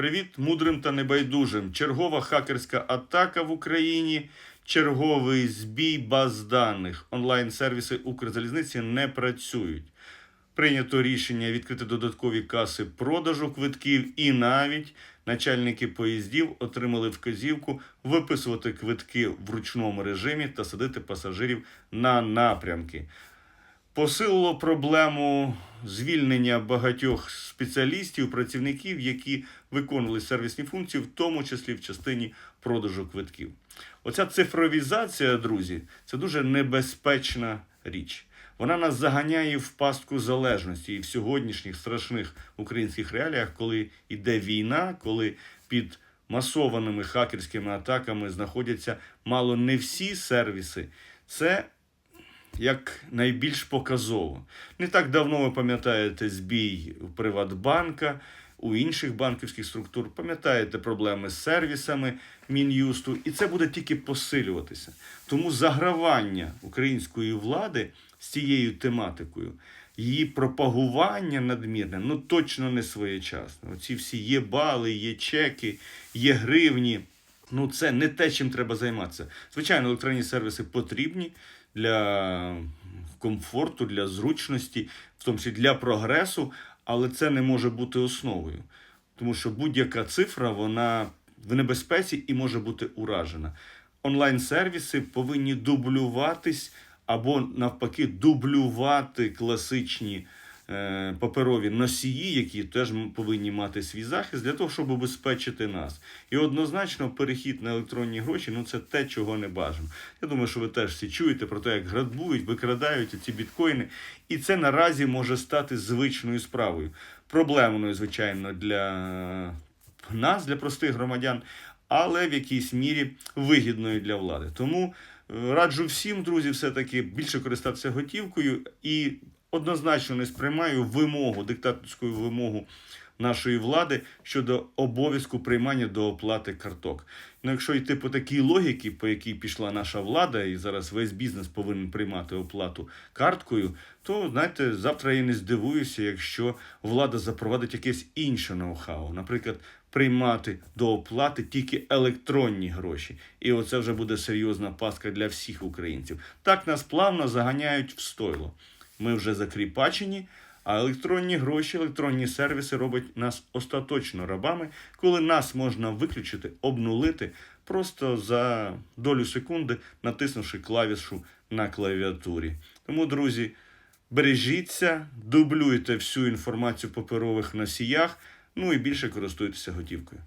Привіт мудрим та небайдужим. Чергова хакерська атака в Україні, черговий збій баз даних. Онлайн-сервіси Укрзалізниці не працюють. Прийнято рішення відкрити додаткові каси продажу квитків, і навіть начальники поїздів отримали вказівку виписувати квитки в ручному режимі та садити пасажирів на напрямки. Посилило проблему звільнення багатьох спеціалістів, працівників, які виконували сервісні функції, в тому числі в частині продажу квитків. Оця цифровізація, друзі, це дуже небезпечна річ. Вона нас заганяє в пастку залежності і в сьогоднішніх страшних українських реаліях, коли йде війна, коли під масованими хакерськими атаками знаходяться мало не всі сервіси. Це як найбільш показово. Не так давно ви пам'ятаєте збій Приватбанка, у інших банківських структур, пам'ятаєте проблеми з сервісами Мін'юсту, і це буде тільки посилюватися. Тому загравання української влади з цією тематикою, її пропагування надмірне, ну точно не своєчасно. Оці всі є бали, є чеки, є гривні. Ну, це не те, чим треба займатися. Звичайно, електронні сервіси потрібні для комфорту, для зручності, в тому числі для прогресу, але це не може бути основою. Тому що будь-яка цифра вона в небезпеці і може бути уражена. Онлайн-сервіси повинні дублюватись або навпаки дублювати класичні паперові носії, які теж повинні мати свій захист для того, щоб обезпечити нас. І однозначно перехід на електронні гроші ну це те, чого не бажано. Я думаю, що ви теж всі чуєте про те, як грабують, викрадають ці біткоїни, і це наразі може стати звичною справою. Проблемною, звичайно, для нас, для простих громадян, але в якійсь мірі вигідною для влади. Тому е, раджу всім, друзі, все-таки більше користатися готівкою і однозначно не сприймаю вимогу, диктаторську вимогу нашої влади щодо обов'язку приймання до оплати карток. Ну, якщо йти по такій логіці, по якій пішла наша влада, і зараз весь бізнес повинен приймати оплату карткою, то знаєте, завтра я не здивуюся, якщо влада запровадить якесь інше ноу-хау. Наприклад, приймати до оплати тільки електронні гроші. І оце вже буде серйозна пастка для всіх українців. Так нас плавно заганяють в стойло. Ми вже закріпачені, а електронні гроші, електронні сервіси роблять нас остаточно рабами, коли нас можна виключити, обнулити просто за долю секунди, натиснувши клавішу на клавіатурі. Тому, друзі, бережіться, дублюйте всю інформацію в паперових носіях, ну і більше користуйтеся готівкою.